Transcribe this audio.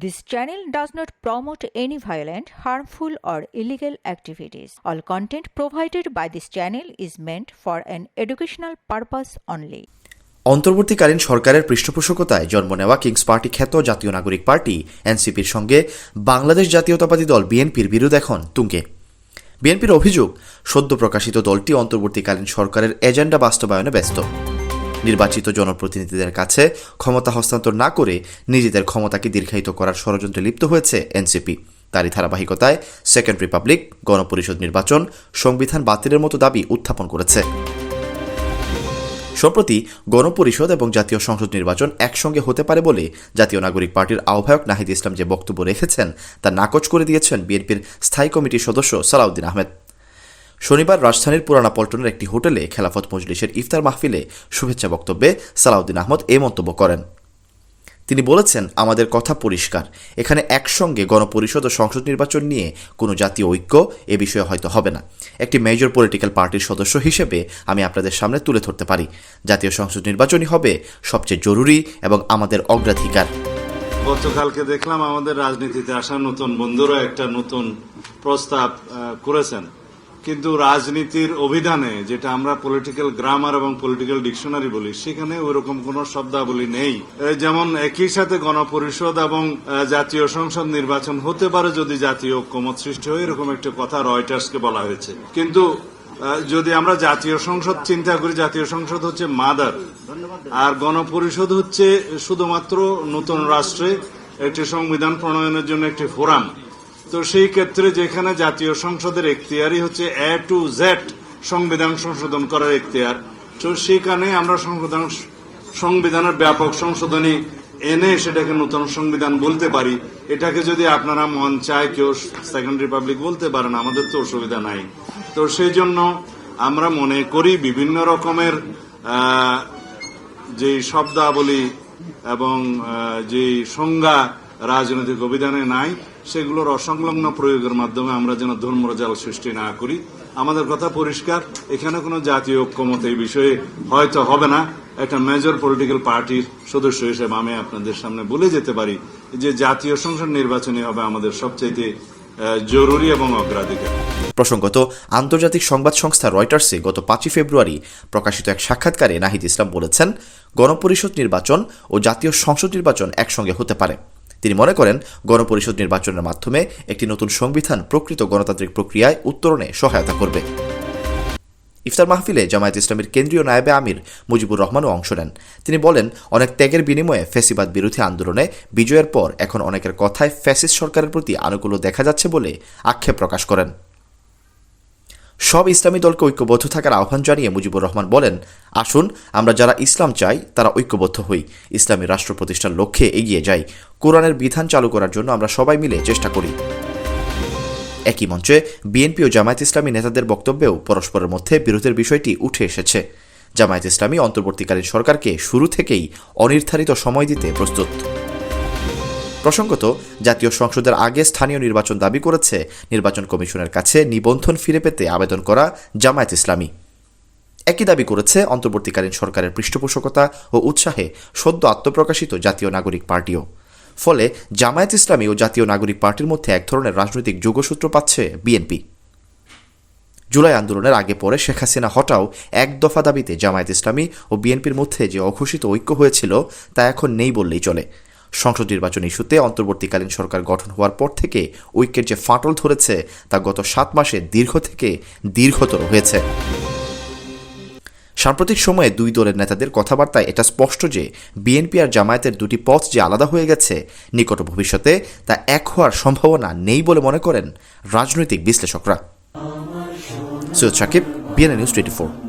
This channel does not promote any violent, harmful, or illegal activities. All content provided by this channel is meant for an educational purpose only. অন্তর্বর্তীকালীন সরকারের পৃষ্ঠপোষকতায় জন্ম নেওয়া Kings party খ্যাত জাতীয় নাগরিক party এনসিপির সঙ্গে বাংলাদেশ জাতীয়তাবাদী দল বিএনপির বিরোধ এখন তুঙ্গে বিএনপির অভিযোগ সদ্য প্রকাশিত দলটি অন্তর্বর্তীকালীন সরকারের এজেন্ডা বাস্তবায়নে ব্যস্ত নির্বাচিত জনপ্রতিনিধিদের কাছে ক্ষমতা হস্তান্তর না করে নিজেদের ক্ষমতাকে দীর্ঘায়িত করার ষড়যন্ত্রে লিপ্ত হয়েছে এনসিপি। তারই ধারাবাহিকতায় সেকেন্ড রিপাবলিক গণপরিষদ নির্বাচন সংবিধান বাতিলের মতো দাবি উত্থাপন করেছে। সম্প্রতি গণপরিষদ এবং জাতীয় সংসদ নির্বাচন একসঙ্গে হতে পারে বলে জাতীয় নাগরিক পার্টির আহ্বায়ক নাহিদ ইসলাম যে বক্তব্য রেখেছেন, তা নাকচ করে দিয়েছেন বিএনপির স্থায়ী কমিটির সদস্য সালাউদ্দিন আহমেদ। শনিবার রাজধানীর পুরানা পল্টনের একটি হোটেলে খেলাফত মজলিসের ইফতার মাহফিলে শুভেচ্ছা বক্তব্যে সালাউদ্দিন আহমদ এ মন্তব্য করেন। তিনি বলেছেন, আমাদের কথা পরিষ্কার। এখানে একসঙ্গে গণপরিষদ ও সংসদ নির্বাচন নিয়ে কোনো জাতীয় ঐক্য এ বিষয়ে হয়তো হবে না। একটি মেজর পলিটিক্যাল পার্টির সদস্য হিসেবে আমি আপনাদের সামনে তুলে ধরতে পারি। জাতীয় সংসদ নির্বাচনই হবে সবচেয়ে জরুরি এবং আমাদের অগ্রাধিকার। গতকালকে দেখলাম আমাদের রাজনীতিতে আসা নতুন বন্ধুরা একটা নতুন প্রস্তাব করেছেন। কিন্তু রাজনীতির অভিধানে, যেটা আমরা পলিটিক্যাল গ্রামার এবং পলিটিক্যাল ডিকশনারি বলি, সেখানে ওইরকম কোন শব্দাবলী নেই। যেমন একই সাথে গণপরিষদ এবং জাতীয় সংসদ নির্বাচন হতে পারে যদি জাতীয় ঐক্যমত সৃষ্টি হয়, এরকম একটা কথা রয়টার্সকে বলা হয়েছে। কিন্তু যদি আমরা জাতীয় সংসদ চিন্তা করি, জাতীয় সংসদ হচ্ছে মাদার। আর গণপরিষদ হচ্ছে শুধুমাত্র নতুন রাষ্ট্রে একটি সংবিধান প্রণয়নের জন্য একটি ফোরাম। তো সেই ক্ষেত্রে যেখানে জাতীয় সংসদের এখতিয়ারই হচ্ছে এ টু জেড সংবিধান সংশোধন করার এখতিয়ার, তো সেখানে আমরা সংশোধন সংবিধানের ব্যাপক সংশোধনী এনে সেটাকে নতুন সংবিধান বলতে পারি। এটাকে যদি আপনারা মন চায় কেউ সেকেন্ড রিপাবলিক বলতে পারেন, আমাদের তো অসুবিধা নাই। তো সেই জন্য আমরা মনে করি বিভিন্ন রকমের যে শব্দাবলী এবং যে সংজ্ঞা রাজনৈতিক অভিধানে নাই, সেগুলোর অসংলগ্ন প্রয়োগের মাধ্যমে আমরা যেন ধর্মজাল সৃষ্টি না করি। আমাদের কথা পরিষ্কার, এখানে কোনো জাতীয় ঐক্যমত এই বিষয়ে হয়তো হবে না। একটা মেজর পলিটিক্যাল পার্টির সদস্য হিসেবে আমি আপনাদের সামনে বলে যেতে পারি যে জাতীয় সংসদ নির্বাচনই হবে আমাদের সবচাইতে জরুরি এবং অগ্রাধিকার। প্রসঙ্গত, আন্তর্জাতিক সংবাদ সংস্থা রয়টার্সে গত পাঁচই ফেব্রুয়ারি প্রকাশিত এক সাক্ষাৎকারে নাহিদ ইসলাম বলেছেন, গণপরিষদ নির্বাচন ও জাতীয় সংসদ নির্বাচন একসঙ্গে হতে পারে। তিনি মনে করেন, গণপরিষদ নির্বাচনের মাধ্যমে একটি নতুন সংবিধান প্রকৃত গণতান্ত্রিক প্রক্রিয়ায় উত্তরণে সহায়তা করবে। ইফতার মাহফিলে জামায়াত ইসলামের কেন্দ্রীয় নায়েবে আমির মুজিবুর রহমানও অংশ নেন। তিনি বলেন, অনেক ত্যাগের বিনিময়ে ফ্যাসিবাদ বিরোধী আন্দোলনে বিজয়ের পর এখন অনেকের কথায় ফ্যাসিস্ট সরকারের প্রতি আনুকূল্য দেখা যাচ্ছে বলে আক্ষেপ প্রকাশ করেন। সব ইসলামী দলকে ঐক্যবদ্ধ থাকার আহ্বান জানিয়ে মুজিবুর রহমান বলেন, আসুন, আমরা যারা ইসলাম চাই, তারা ঐক্যবদ্ধ হই। ইসলামী রাষ্ট্র প্রতিষ্ঠার লক্ষ্যে এগিয়ে যাই। কোরআনের বিধান চালু করার জন্য আমরা সবাই মিলে চেষ্টা করি। একই মঞ্চে বিএনপি ও জামায়াত ইসলামী নেতাদের বক্তব্যেও পরস্পরের মধ্যে বিরোধের বিষয়টি উঠে এসেছে। জামায়াত ইসলামী অন্তর্বর্তীকালীন সরকারকে শুরু থেকেই অনির্ধারিত সময় দিতে প্রস্তুত। প্রসঙ্গত, জাতীয় সংসদের আগে স্থানীয় নির্বাচন দাবি করেছে নির্বাচন কমিশনের কাছে নিবন্ধন ফিরে পেতে আবেদন করা জামায়াত ইসলামী। একই দাবি করেছে অন্তর্বর্তীকালীন সরকারের পৃষ্ঠপোষকতা ও উৎসাহে সদ্য আত্মপ্রকাশিত জাতীয় নাগরিক পার্টিও। ফলে জামায়াত ইসলামী ও জাতীয় নাগরিক পার্টির মধ্যে এক ধরনের রাজনৈতিক যোগসূত্র পাচ্ছে বিএনপি। জুলাই আন্দোলনের আগে পরে শেখ হাসিনা হটাও এক দফা দাবিতে জামায়াত ইসলামী ও বিএনপির মধ্যে যে অঘোষিত ঐক্য হয়েছিল তা এখন নেই বললেই চলে। সংসদ নির্বাচন ইস্যুতে অন্তর্বর্তীকালীন সরকার গঠন হওয়ার পর থেকে ঐক্যের যে ফাটল ধরেছে তা গত সাত মাসে দীর্ঘ থেকে দীর্ঘতর হয়েছে। সাম্প্রতিক সময়ে দুই দলের নেতাদের কথাবার্তায় এটা স্পষ্ট যে বিএনপি আর জামায়াতের দুটি পথ যে আলাদা হয়ে গেছে, নিকট ভবিষ্যতে তা এক হওয়ার সম্ভাবনা নেই বলে মনে করেন রাজনৈতিক বিশ্লেষকরা। Syed Sakib BNA news twenty